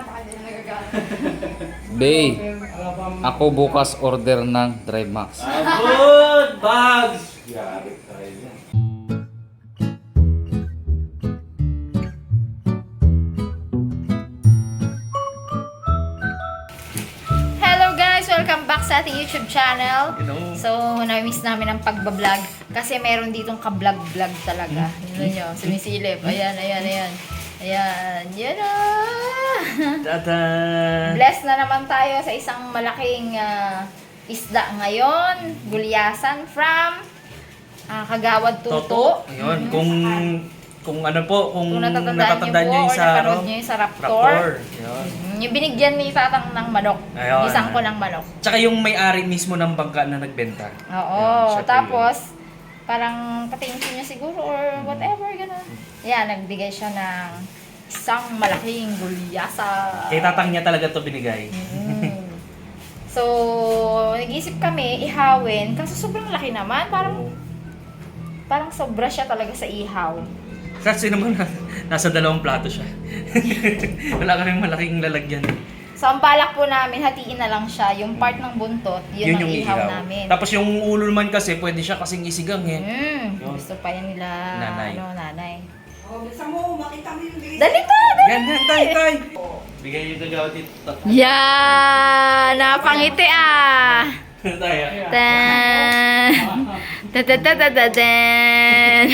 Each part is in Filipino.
Bay, ako bukas order ng Drive Max. Abot! Bags! Tayo yan. Hello guys! Welcome back sa ating YouTube channel. Hello. So, na-miss namin ang pagbablog kasi meron ditong ka-vlog-vlog talaga. Yun nyo, sumisilip. Ayan, ayan, ayan. Ayan, yan na! Tada! Blessed na naman tayo sa isang malaking ah, isda ngayon. Gulyasan from ah, Kagawad Tuto. Toto. Ayun, kung kung ano po, kung, Kung natatandaan, natatandaan niyo niyo po yung or sa ano, niyo yung sa Raptor. Raptor. Ayun. Mm, Yung binigyan ni Tatang ng manok. Ayun. Isang ko ng manok. Tsaka yung may-ari mismo ng bangka na nagbenta. Oo. Ayun, siya po Tapos, parang patingin niya siguro or whatever, gano'n. Yan, nagbigay siya ng isang malaking gulyasa. yun. Kay tatang niya talaga to binigay. Mm. So, nag-isip kami, ihawin. Kaso sobrang laki naman. Parang, parang sobra siya talaga sa ihaw. Kasi naman, nasa dalawang plato siya. Wala kaming malaking lalagyan. So, ang balak po namin, hatiin na lang siya. Yung part ng buntot, yun, ang ihaw, namin. Tapos yung ulo naman kasi, pwede siya kasing isigang eh. Mm, Yun. gusto pa yan nila, Nanay. ano, nanay. Oh, bisa mo, makita mo yung bilis. Dali to! Dali! Yan, yan, tay, tay! Bigay yung gagawin dito. Yan! Napangiti ah! Tayo. Tan! Tatatatatatan!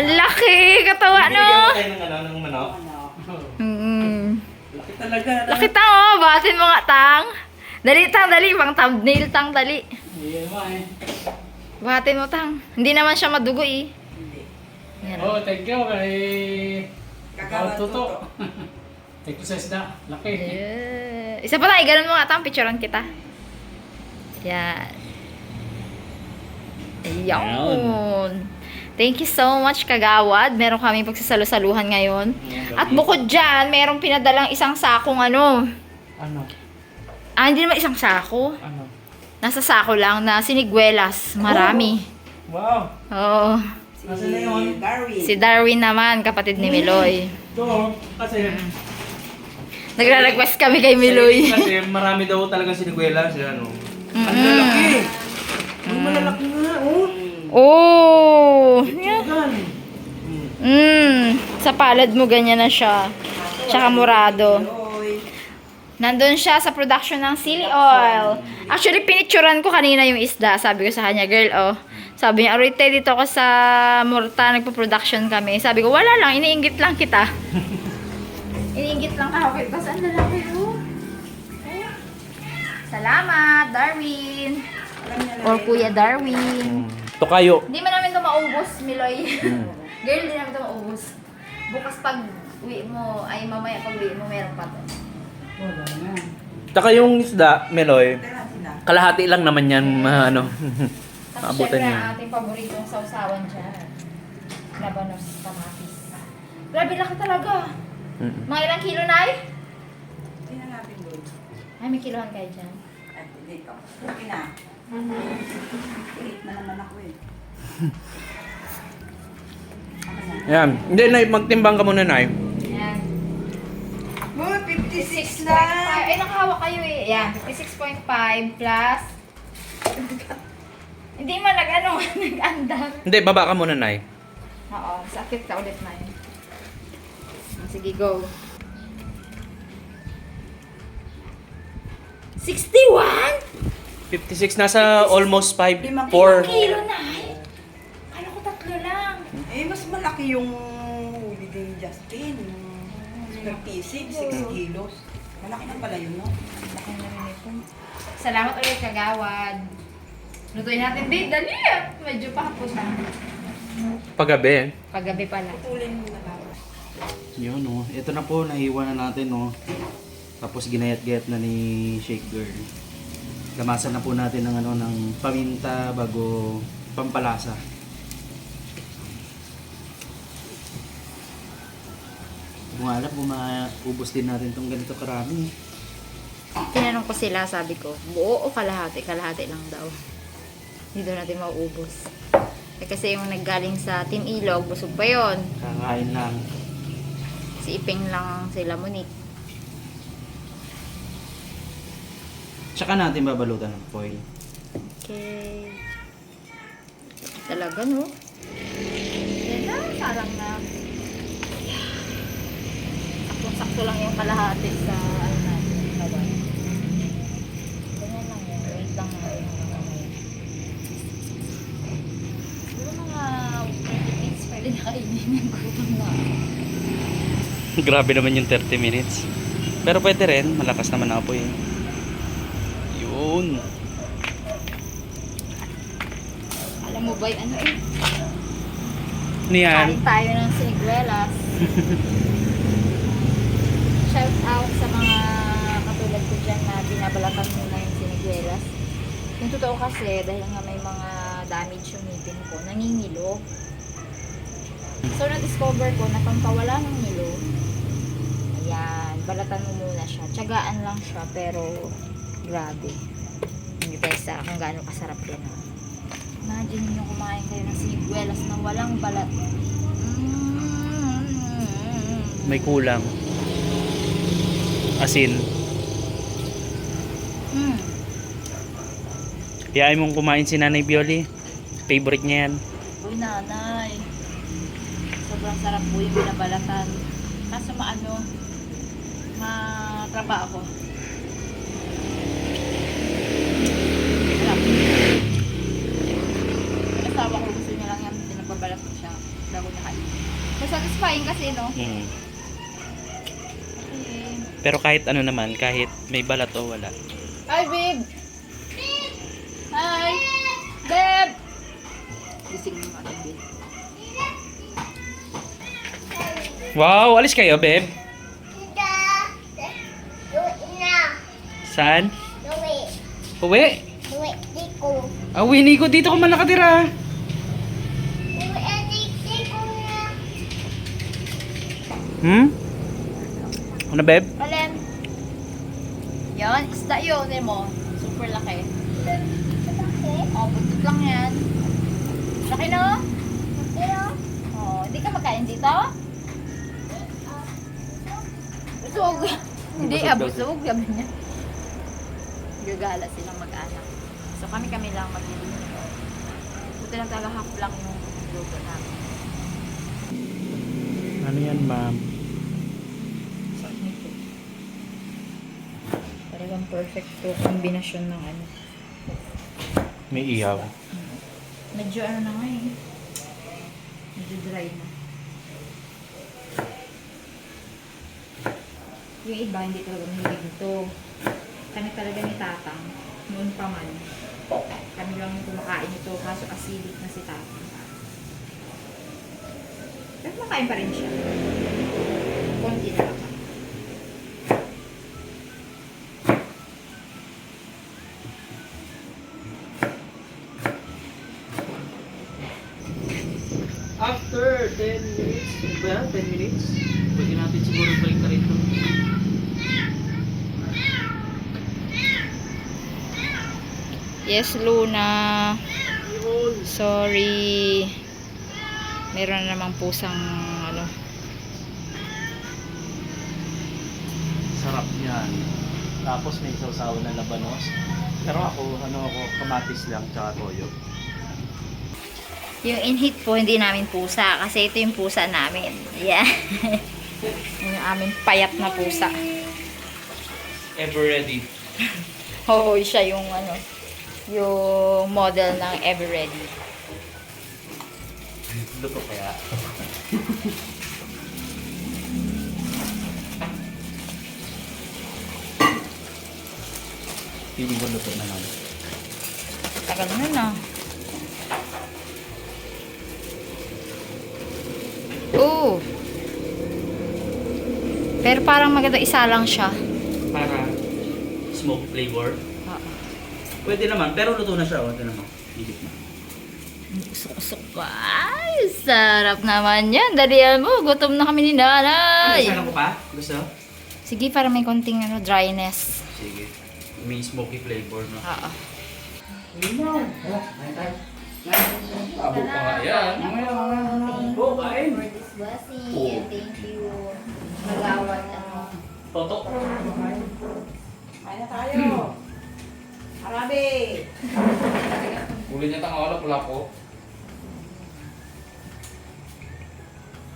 Ang laki! Katawa, no? Binigyan mo tayo ng ano, ng manok. Talaga. Laki tang, oh! Batin mo nga, tang! Dali, tang, dali! Pang thumbnail, tang, dali! Batin mo, tang. Hindi naman siya madugo, eh. Yan. Oh, thank you kay Kagawan Tuto. Thank you sa isda. Laki. Yeah. Isa pa tayo, ganun mo nga, tang. Picturean kita. Yan. Ayun. Thank you so much, Kagawad. Meron kami pagsasalo-saluhan ngayon. At bukod dyan, merong pinadalang isang sakong ano. Ano? Ah, hindi naman isang sako. Ano? Nasa sako lang na siniguelas. Marami. Wow! Oo. Si Nasaan na yun? Darwin. Si Darwin naman, kapatid ni Miloy. Ito, kasi... Nagre-request kami kay Miloy. Kasi marami daw talaga siniguela si ano. Ang Mm-mm. lalaki! Ang malalaki nga, oh! Oh! Yeah. Mm, sa palad mo ganyan na siya. Tsaka murado. Nandun siya sa production ng Silly Oil. Actually, pinicturan ko kanina yung isda. Sabi ko sa kanya, girl, oh. Sabi niya, Arite, dito ako sa Murta, nagpo-production kami. Sabi ko, wala lang, iniinggit lang kita. iniinggit lang ako kita. Saan lalaki, oh? Salamat, Darwin. Or. Kuya Darwin. Ito kayo. Hindi man namin ito maubos, Miloy. Girl, hindi namin ito maubos. Bukas pag uwi mo, ay mamaya pag uwi mo, meron pa to. Wala na. Tsaka yung isda, Meloy, kalahati lang naman yan, ma- ano. Tapos Maabutan niya. ang ating paboritong sausawan dyan. Labanos kamatis. Grabe, laki talaga. Mm. Mga ilang kilo na? Tingnan natin doon. Ay, may kilohan kayo dyan. At dito. Okay na. Na naman ako eh. Yan. Hindi, Nay, magtimbang ka muna, Nay. Ayan. Mo, 56 6.5. na. Ay, nakahawak kayo eh. Ayan, 56.5 plus... Hindi man nag-ano, nag-andar. Hindi, baba ka muna, Nay. Oo, sakit ka ulit na yun. Sige, go. 61? 56, nasa almost 5, Limang 4. Kilo na eh. Kala ko tatlo lang. Eh, mas malaki yung huli din Justin. Yung 36, 6 kilos. Malaki na pala yun, no? Laki na rin ito. Salamat ulit, kagawad. Lutuin natin, babe. Dali ah. Medyo pakapos na. Paggabi. Paggabi pala. Putulin mo na lang. Yun no, ito na po, nahiwa na natin no. Tapos ginayat-gayat na ni Shake Girl. Lamasan na po natin ng ano ng paminta bago pampalasa. Kung nga alam kung maubos din natin tong ganito karami. Tinanong ko sila, sabi ko, buo o kalahati? Kalahati lang daw. Hindi daw natin mauubos. Eh, kasi yung naggaling sa Team Ilog, busog pa yon. Kakain lang. Si Iping lang sila Monique. Tsaka natin babalutan ng foil. Okay. Talaga, no? Yan na, sarang na. Sakto-sakto lang yung kalahati sa ano natin, kawan. Ganyan lang yan. Wait lang mga ngayon. Siguro mga 30 minutes pwede na kainin yung gutom na. Grabe naman yung 30 minutes. Pero pwede rin, malakas naman apoy. Yun. Alam mo ba yung ano eh? Ano yan? Kain tayo ng siniguelas. Shout out sa mga katulad ko dyan na binabalatan muna yung siniguelas. Yung totoo kasi, dahil nga may mga damage yung ngipin ko, nangingilo. So, na-discover ko na pampawala ng ngilo, ayan, balatan mo muna siya. Tiyagaan lang siya, pero grabe. Tayo sa kung gaano kasarap yan. Imagine nyo kumain kayo ng siniguelas na walang balat. Mm. May kulang. Asin. Mm. Iyain mong kumain si Nanay Bioli. Favorite niya yan. Uy, nanay. Sobrang sarap po yung binabalatan. Kaso maano, matrabaho. Sarap. Yung asawa ko gusto niya lang yan, pinababalat ko siya. Bago niya kain. Mas satisfying kasi, no? Mm. Eh, Pero kahit ano naman, kahit may balat o wala. Hi, babe! Hi! Babe! Gising mo natin, babe. Wow, alis kayo, babe. Saan? Uwi. Ah, uwi ni ko. Dito ko man nakatira. Hmm? Ano, babe? Alin? Yan, isda yun. Tignan mo. Super laki. Oh, buntot lang yan. Laki no? Oh, hindi ka magkain dito? Busog. hindi, ah, busog. Sabi niya. Gagala silang mag-anak. So, kami-kami lang maglilino. Buti lang talaga half lang yung luto namin. Ano yan, ma'am? Talagang perfect to kombinasyon ng ano. May ihaw. Medyo ano na nga eh. Medyo dry na. Yung iba hindi talaga mahilig nito. Kami talaga ni Tatang. Noon pa man. Kami lang yung kumakain ito. Kaso acidic na si Tatang. Pero kumakain pa rin siya. Konti na lang. After 10 minutes, ba? 10 minutes? Pwede natin siguro balik na rito. Yes, Luna. Sorry. Meron na namang pusang ano. Sarap yan. Tapos may sausaw na labanos. Pero ako, ano ako, kamatis lang, tsaka toyo. Yung in-heat po, hindi namin pusa. Kasi ito yung pusa namin. Yeah. yung aming payat na pusa. Ever ready. Oo, siya yung ano, yung model ng Ever Ready. Luto kaya. Feeling ko luto na lang. Tagal na na. Oo. Pero parang maganda isa lang siya. Para smoke flavor. Oo. Pwede naman, pero luto na siya. O, ito naman. Higit na. Usok-usok pa. Ay, sarap naman yan. Dalian mo, gutom na kami ni nanay. Ay, ko pa? Gusto? Sige, para may konting ano, dryness. Sige. May smoky flavor, no? Oo. Abo pa nga yan. Oh, kain. for this blessing and thank you. Magawat ano. Toto. Kaya tayo. Arabe! Uli niya tanga wala pula ko.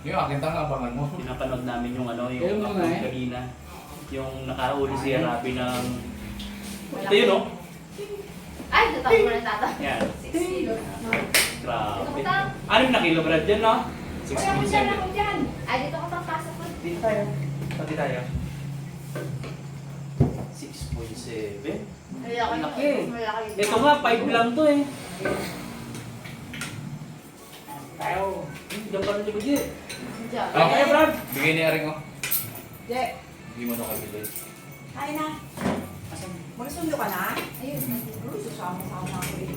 Yung akin tanga abangan mo. Pinapanood namin yung ano, yung mga upload eh. kanina. Yung nakahuli si Arabi ng... Ito yun, oh. Ay, tatapos mo na tata. Yan. Grabe. Ito. Anim na kilo brad yan, no? 6.7. dyan. Ay, dito ka papasok ko. Dito tayo. Pati tayo. 6.7. Malaki yung Laki. Ito nga, 5 lang to eh. Tayo. Diyan pa rin likod yun. Diyan. Ah, Kaya Brad. Bigay ni Aring ko. Je, Hindi mo na kabili. kain na. Magsundo ka na? Ayun. Uy, susama-sama ako eh.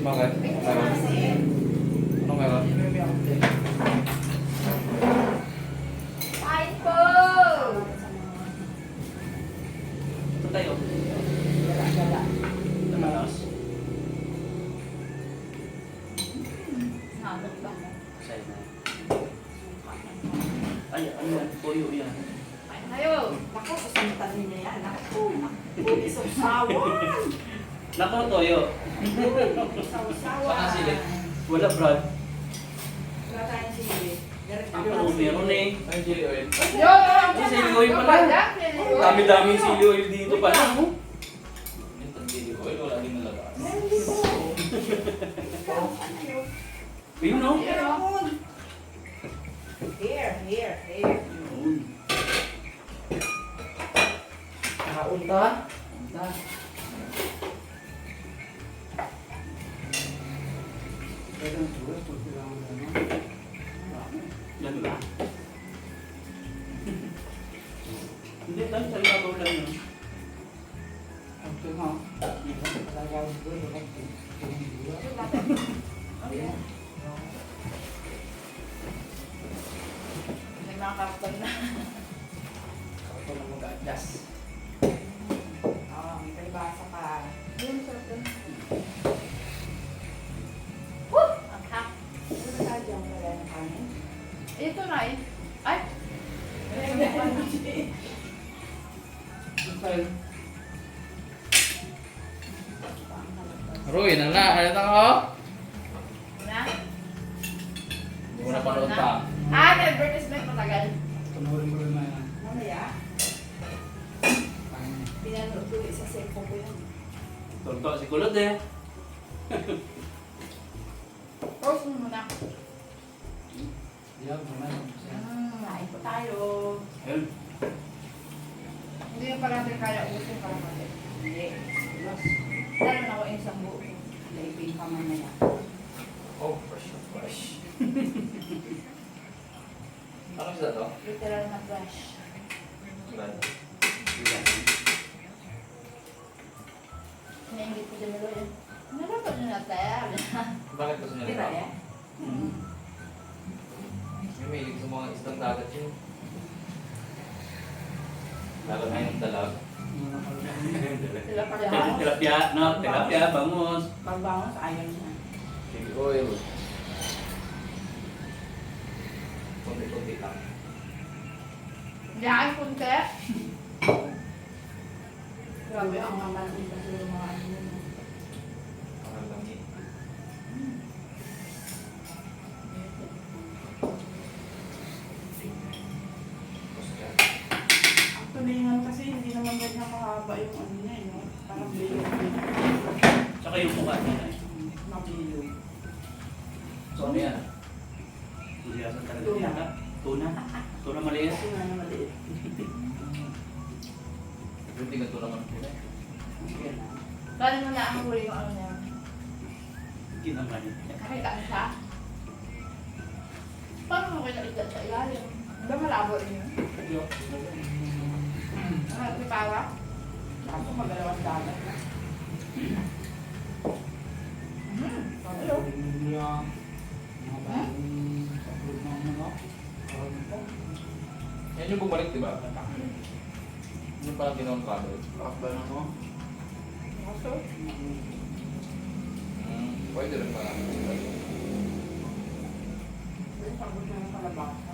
Bakit? Meron? Kasi, Ano meron? Nako, toyo. Isawsawan. Saan ang sili? Wala, Brad. Wala tayong sili. Ako, meron eh. Ay, chili oil. Yo! Ay, sili oil pala. Dami-daming sili oil dito pala. Yung chili oil, wala din nalabas. Meron dito. Ano yun? Ayun, no? 大家好 Ano sila to? Literal na flash. Naingit ko dyan nilo yun. Nalapan nyo na tayo. Bakit gusto niya Tira nila? eh. May mahilig sa mga isdang dagat yun. Lalo na yung dalag. Sila pa Til- yan. Tilapia, no? Tilapia, bangus. Pagbangon sa ayaw niya. Chili oil. Diyan kunti. Grabe ang mamalit kasi yung mga ano yun. Yan. Ang tulingan kasi hindi naman ganyan kahaba yung ano niya, eh, no? Parang bilog yun. Tsaka yung mukha niya eh. Mabilog. So ano yan? Yan yung bumalik, di ba? Yung parang ginawang cabbage. Bakba na mo. Kaso, Hmm, pwede rin pala. yung pagod na ng kalabasa.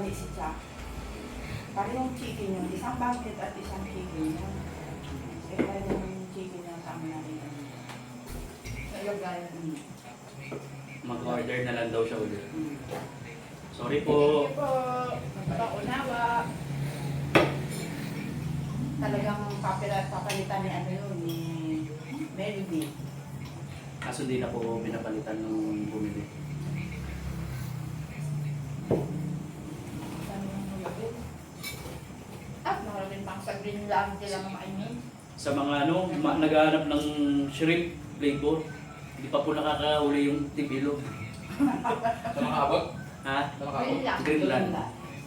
Nagkamali si Jack. Parang yung chicken yun, isang bucket at isang chicken yun. Eh, parang yung chicken yung tama na rin. Nalagay. Mm. Mag-order na lang daw siya ulit. Mm. Sorry po. You po. Magpapaunawa. Talagang papila, papalitan ni ano yun, ni Melody. Kaso di na po pinapalitan nung bumili. Pang sa green lang sila mga imin. Sa mga ano, ma- naghahanap ng shrimp flavor, hindi pa po nakakahuli yung tibilo. Sa mga abot? Ha? Sa mga abot? Green lang. Greenland.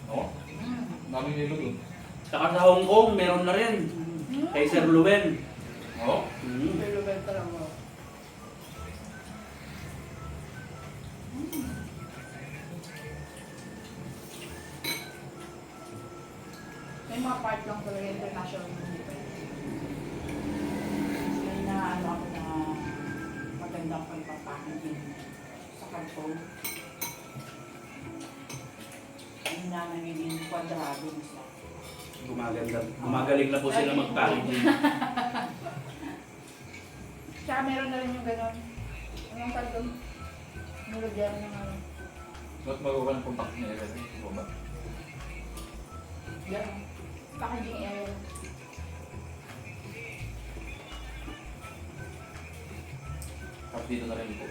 Oo. Mm. Daming nilo doon. Saka sa Hong Kong, meron na rin. Kay Sir Luen. Oo. Mm. Pero lang mo. Mga part lang talaga international. May na ano ako na magandang pagpapackaging sa karton. Yung na nagiging kwadrado siya. Gumaganda. Gumagaling na po sila mag-packaging. Tsaka meron na rin yung gano'n. Anong tawag doon? Nilagyan ng ano. Ba't magawa ng contact niya kasi? Baba. Gano'n. Packaging area. Tapos dito na rin po.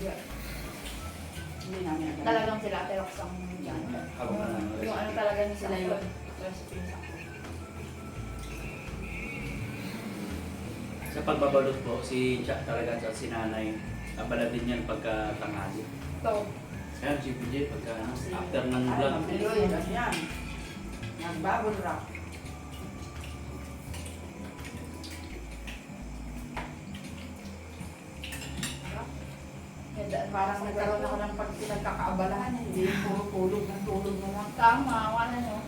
Yeah. Hindi namin alam. Talagang sila, pero kusang yan. Na lang. Yung ano talaga ni Sila yun. Recipe sa Sa pagbabalot po, si Chuck talaga sa sinanay. Abala din yan pagka tanghali. Ito. Kaya si PJ pagka after ng Ay, vlog. Kasi yan. Nagbabol rock. Ganda. Parang nagkaroon ako ng pag pinagkakaabalahan. eh. Hindi yung puro tulog ng tulog na lang. Tama, wala nyo.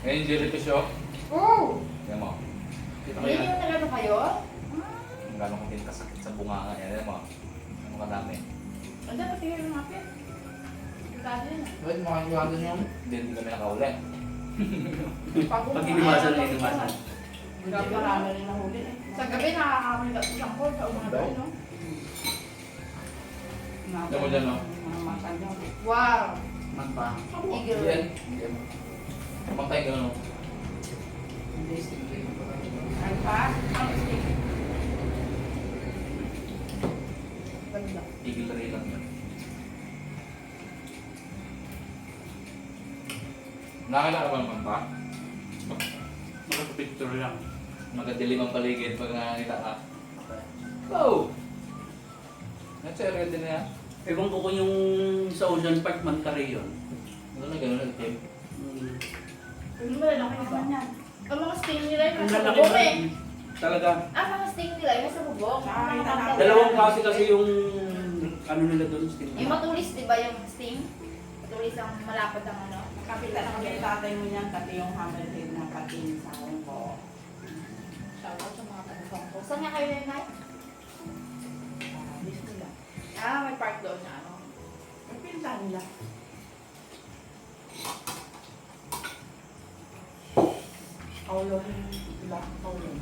Ngayon yung jelly fish oh. Oh! Yan mo. Kita mo Yun yan. yung nagano kayo? Ang gano'n kong din kasakit sa bunga nga. Yan mo. Ang mga dami. Ang dapat tingin yung mapit. Dutado yun. Ba't makakilala niyo? Hindi hindi kami nakauli. Pag iniwasan na iniwasan. Marami rin nahuli eh. Sa gabi nakakamay ka isang call sa umaga no? Mo dyan, no? Wow! Magpa. Eagle. Yan. Pantay ka no? Ay pa? Ang stick. Ganda. Tigil rin lang yan. Nakakilala ba naman pa? Magpapicture lang. Magadilim ang paligid pag nakakita ka. Wow! Nag-serial din na yan. Ewan ko kung yung sa Ocean Park, Monterey yun. Ano na gano'n ang team? Mm. Yung malalaki Ano ba? Ang mga sting nila yung Ang nasa lalaki bubong ba? eh. Talaga. Ah, mga sting nila yung nasa bubong. Dalawang klase kasi yung ano nila doon. Sting. Yung matulis, di ba yung sting? Matulis ang malapad ang ano. Kapita na kami tatay mo niyan, pati yung hammerhead na patin sa Hong Kong. Shoutout sa mga taga-Hong Kong. Saan nga kayo yun, Nay? Ah, nila. May park doon na ano. Ang pinta nila. Kaulong lang, kaulong.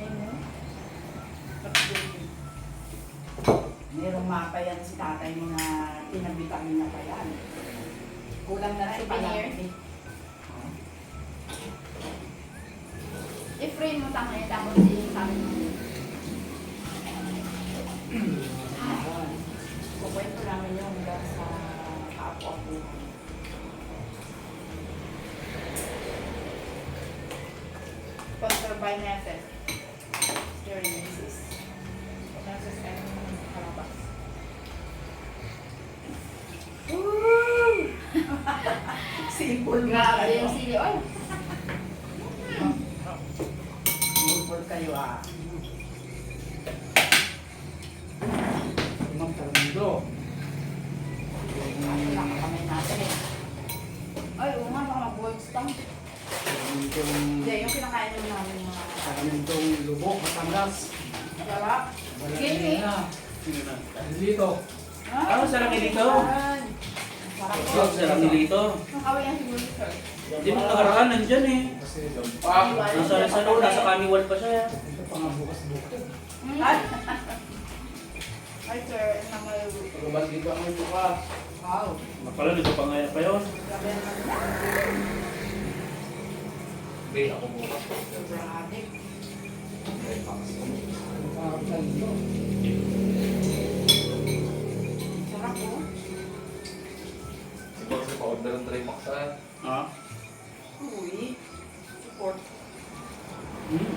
Ano? Merong mapa yan si tatay mo na pinabitawan na pa yan. Kulang na rin pala. Souvenir? I-frame mo tama yun, tapos i-sabi mo. Kukwento namin yung hanggang sa kaapo-apo. Sponsor by Neses. Steering Neses. Neses and Kalabas. Sipol Grabe yung sili oil. Sipol kayo ah. Imang Fernando. Wala ka kamay natin eh. Ay, oo nga, baka mag-boil Goldstone. Saramintong, Mo namin mga saramintong lubok, Batangas. sarap. Na? Dito. Ah, sarap nilito. Yan. Sarap po. Oh, sarap nilito. Nakawin yan siguro, sir. Hindi mo nakaraan, nandyan eh. Kasi Nasa nasa loob, nasa kaniwal pa siya. ito pa nga bukas-bukas. Ay, Ay, sir, na may... Pagkabas dito ang may bukas. Wow. Pala, nagpapangaya pa yun. Grabe naman. Bay, ako bukas. Grabe. Ano pa ako sa? Sarap po. Si Boss, pa-order ng dry box ah. Ah. Uy. Support. Hmm.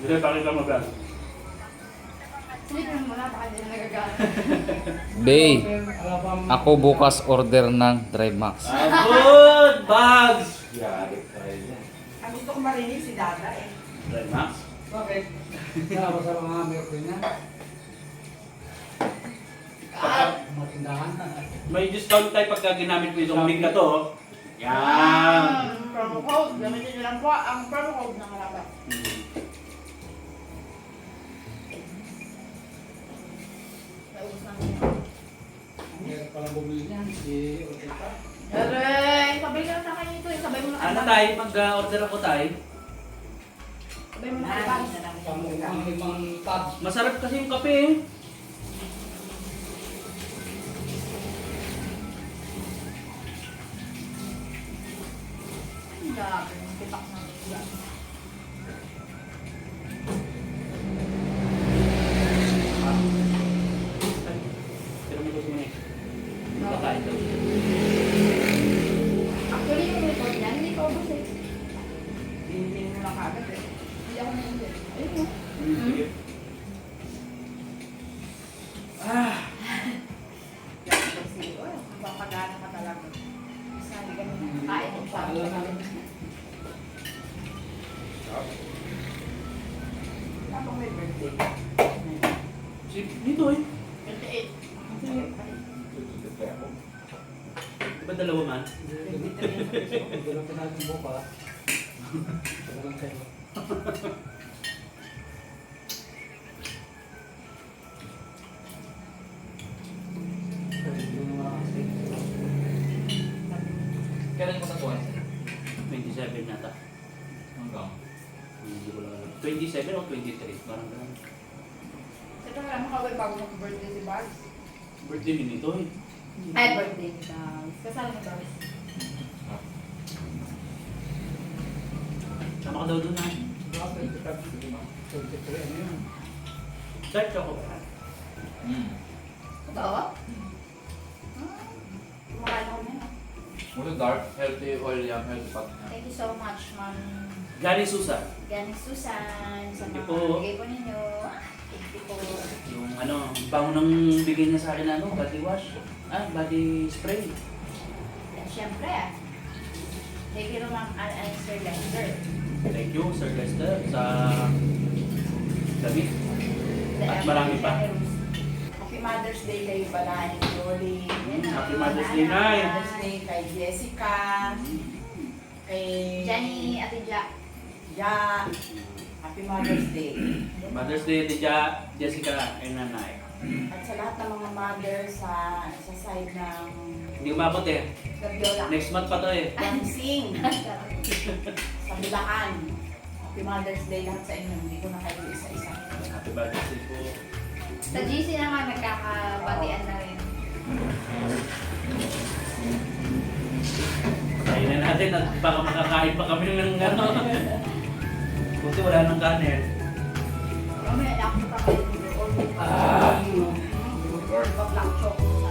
Hindi, pakita mo ba? Silipin mo na, baka hindi na nagagalit. Bay, ako bukas order ng max. Ah, good! Bags! Marinig si Dada eh. Right, Max? Bakit? Sama sa mga American niya. Pagka, Mga tindahan. may discount tayo pagka ginamit mo itong link na to. oh. Yan! Ang promo code. Gamitin niyo lang po ang promo code ng. Hmm. Naubos namin yun. Meron pala bumili niyan. Si Odeta. Aray! Sabay ka na kayo eh. Sabay mo na Ano tayo? Mag-order ako tayo. Sabay mo na kayo. Limang tab. Masarap kasi yung kape eh. Grabe, mapapagana ka talaga. Sabi ganun. Kain mo namin. Tapos may birthday. Si, dito eh. 28. Di ba dalawa man? Dala pa natin bukas. Birthday ni nito eh. Ay, birthday ni Bawis. Kasama ni Bawis. Sama ka daw doon ah. Bakit? 23, yun? Dark chocolate. Hmm. Totoo? Kumakain ako niya. Muna dark, healthy oil yan, healthy fat. Thank you so much, Ma'am Gani Susa. Gani Susan, sa mga po. bigay po ninyo. Ano, bango ng bigay niya sa akin na ano, body wash. Ah, body spray. At syempre, ah, thank you naman Al Al Sir Lester. Thank you, Sir Lester, sa damit. At marami pa. Happy Mother's Day kayo pala ni Jolie. Yan, Happy Mother's Day. Nay. Mother's Day kay Jessica. Kay Jenny, Ate Ja. Ja. Happy Mother's Day. Mother's Day, Tija, Jessica, and Nanay. At sa lahat ng mga mother sa sa side ng Hindi umabot eh. Gabiola. Next month pa to eh. Dancing. sa Bulacan. Happy Mother's Day lahat sa inyo. Hindi ko na kayo isa-isa. Happy Mother's Day po. Sa GC naman, nagkakabatian na rin. Kain na natin at baka makakain pa kami ng ano. Buti wala nang kanin. Mamaya na ako pa kayo. Ah! Or baklak chok.